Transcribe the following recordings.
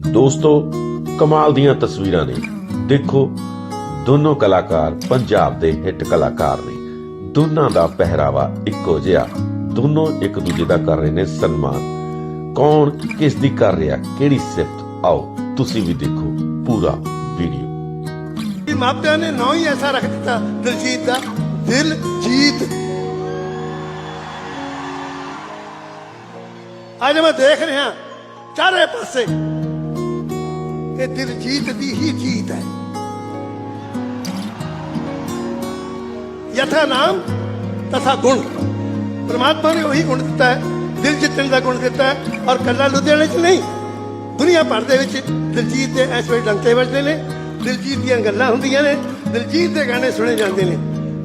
ਦੋਸਤੋ, ਕਮਾਲ ਦੀਆਂ ਤਸਵੀਰਾਂ ਨੇ। ਦੇਖੋ, ਦੋਨੋਂ ਕਲਾਕਾਰ ਪੰਜਾਬ ਦੇ ਹਿੱਟ ਕਲਾਕਾਰ ਨੇ। ਦੋਨਾਂ ਦਾ ਪਹਿਰਾਵਾ ਇੱਕੋ ਜਿਹਾ। ਦੋਨੋਂ ਇੱਕ ਦੂਜੇ ਦਾ ਕਰ ਰਹੇ ਨੇ ਸਨਮਾਨ। ਕੌਣ ਕਿਸ ਦੀ ਕਰ ਰਿਹਾ, ਕਿਹੜੀ ਸਿਫਤ? ਆਓ, ਤੁਸੀਂ ਵੀ ਦੇਖੋ ਪੂਰਾ ਵੀਡੀਓ। ਕਿ ਮਾਪਿਆਂ ਨੇ ਨਾਂ ਹੀ ਐਸਾ ਰੱਖ ਦਿੱਤਾ, ਦਿਲਜੀਤ ਦਾ ਦਿਲ ਜੀਤ। ਅੱਜ ਮੈਂ ਦੇਖ ਰਿਹਾ, ਚਾਰੇ ਪਾਸੇ ਇਹ ਦਿਲਜੀਤ ਦੀ ਹੀ ਜੀਤ ਹੈ। ਯਥਾ ਨਾਮ, ਤਥਾ ਗੁਣ। ਪਰਮਾਤਮਾ ਨੇ ਉਹੀ ਗੁਣ ਦਿੱਤਾ ਹੈ, ਦਿਲ ਜਿੱਤਣ ਦਾ ਗੁਣ ਦਿੱਤਾ ਹੈ, ਔਰ ਕੱਲਾ ਲੁਧਿਆਣੇ 'ਚ ਨਹੀਂ, ਦੁਨੀਆ ਭਰ ਦੇ ਵਿੱਚ ਦਿਲਜੀਤ ਦੇ ਇਸ ਵੇਲੇ ਡੰਕੇ ਵੱਜਦੇ ਨੇ, ਦਿਲਜੀਤ ਦੀਆਂ ਗੱਲਾਂ ਹੁੰਦੀਆਂ ਨੇ, ਦਿਲਜੀਤ ਦੇ ਗਾਣੇ ਸੁਣੇ ਜਾਂਦੇ ਨੇ।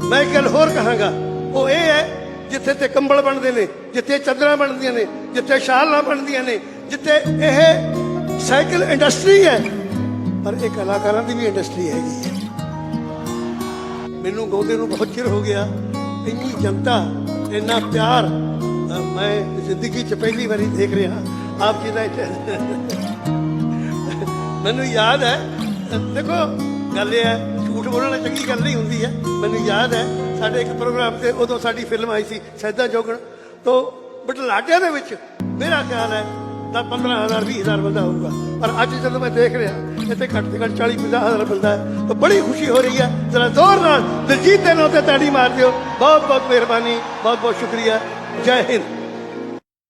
ਮੈਂ ਇੱਕ ਗੱਲ ਹੋਰ ਕਹਾਂਗਾ, ਉਹ ਇਹ ਹੈ, ਜਿੱਥੇ ਤੇ ਕੰਬਲ ਬਣਦੇ ਨੇ, ਜਿੱਥੇ ਚਾਦਰਾਂ ਬਣਦੀਆਂ ਨੇ, ਜਿੱਥੇ ਸ਼ਾਲਾਂ ਬਣਦੀਆਂ ਨੇ, ਜਿੱਥੇ ਇਹ ਸਾਈਕਲ ਇੰਡਸਟਰੀ ਹੈ, ਪਰ ਇਹ ਕਲਾਕਾਰਾਂ ਦੀ ਵੀ ਇੰਡਸਟਰੀ ਹੈਗੀ ਹੈ। ਮੈਨੂੰ ਗਾਉਂਦੇ ਨੂੰ ਬਹੁਤ ਚਿਰ ਹੋ ਗਿਆ, ਇੰਨੀ ਜਨਤਾ, ਇੰਨਾ ਪਿਆਰ ਮੈਂ ਜ਼ਿੰਦਗੀ 'ਚ ਪਹਿਲੀ ਵਾਰੀ ਦੇਖ ਰਿਹਾ, ਆਪ ਜੀ ਦਾ ਇੱਥੇ। ਮੈਨੂੰ ਯਾਦ ਹੈ ਦੇਖੋ, ਗੱਲ ਇਹ ਹੈ, ਝੂਠ ਬੋਲਣਾ ਚੰਗੀ ਗੱਲ ਨਹੀਂ ਹੁੰਦੀ ਹੈ, ਮੈਨੂੰ ਯਾਦ ਹੈ, ਸਾਡੇ ਇੱਕ ਪ੍ਰੋਗਰਾਮ ਤੇ ਉਦੋਂ ਸਾਡੀ ਫਿਲਮ ਆਈ ਸੀ, ਸੈਦਾ ਜੋਗਣ, ਤੋਂ ਬਟਲਾਟਿਆਂ ਦੇ ਵਿੱਚ। ਮੇਰਾ ਖਿਆਲ ਹੈ ਦਾ 15000 20000 ਬੰਦਾ ਹੋਊਗਾ ਪਰ ਅੱਜ ਜਦੋਂ ਮੈਂ ਦੇਖ ਰਿਹਾ ਇੱਥੇ ਘੱਟ ਤੋਂ ਘੱਟ 40 50000 ਬੰਦਾ ਹੈ ਤਾਂ ਬੜੀ ਖੁਸ਼ੀ ਹੋ ਰਹੀ ਹੈ ਜ਼ਰਾ ਜ਼ੋਰ ਨਾਲ ਦਿਲਜੀਤ ਦੇ ਨਾਂ ਤੇ ਤਾੜੀ ਮਾਰ ਦਿਓ ਬਹੁਤ ਬਹੁਤ ਮਿਹਰਬਾਨੀ ਬਹੁਤ ਬਹੁਤ ਸ਼ੁਕਰੀਆ ਜੈ ਹਿੰਦ